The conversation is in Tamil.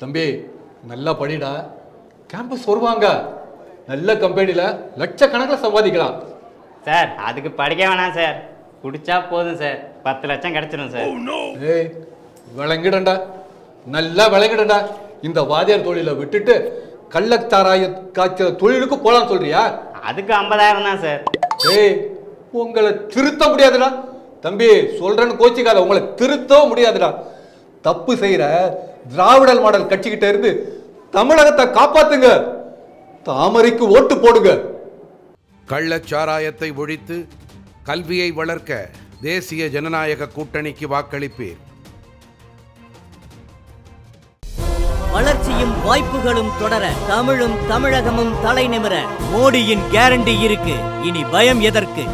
தம்பி நல்லா படிடா. கேம்பஸ் வருவாங்க. நல்ல கம்பெனியில் லட்சக்கணக்கில் சம்பாதிக்கலாம். சார் அதுக்கு படிக்க வேணாம் சார். குடிச்சா போதும் சார். பத்து லட்சம் கிடைச்சிடும் சார். ஏய் விளங்கிடண்டா. நல்லா விளங்கிடண்டா. இந்த வாதியார் தொழிலை விட்டுட்டு கள்ளச்சாராய காய்ச்சற தொழிலுக்கு போலாம்னு சொல்றியா? அதுக்கு ஐம்பதாயிரம் தான் சார். ஏய் உங்களை திருத்த முடியாதுடா. தம்பி சொல்றேன்னு கோச்சிக்காத. உங்களை திருத்தவும் முடியாதுடா. தப்பு செய்யற திராவிடல் மாடல் கட்சிக்கிட்ட இருந்து தமிழகத்தை காப்பாத்துங்க. தாமரைக்கு ஓட்டு போடுங்க. கள்ளச்சாராயத்தை ஒழித்து கல்வியை வளர்க்க தேசிய ஜனநாயக கூட்டணிக்கு வாக்களிப்பீர். வளர்ச்சியும் வாய்ப்புகளும் தொடர தமிழும் தமிழகமும் தலைநிமிர மோடியின் கேரண்டி இருக்கு. இனி பயம் எதற்கு?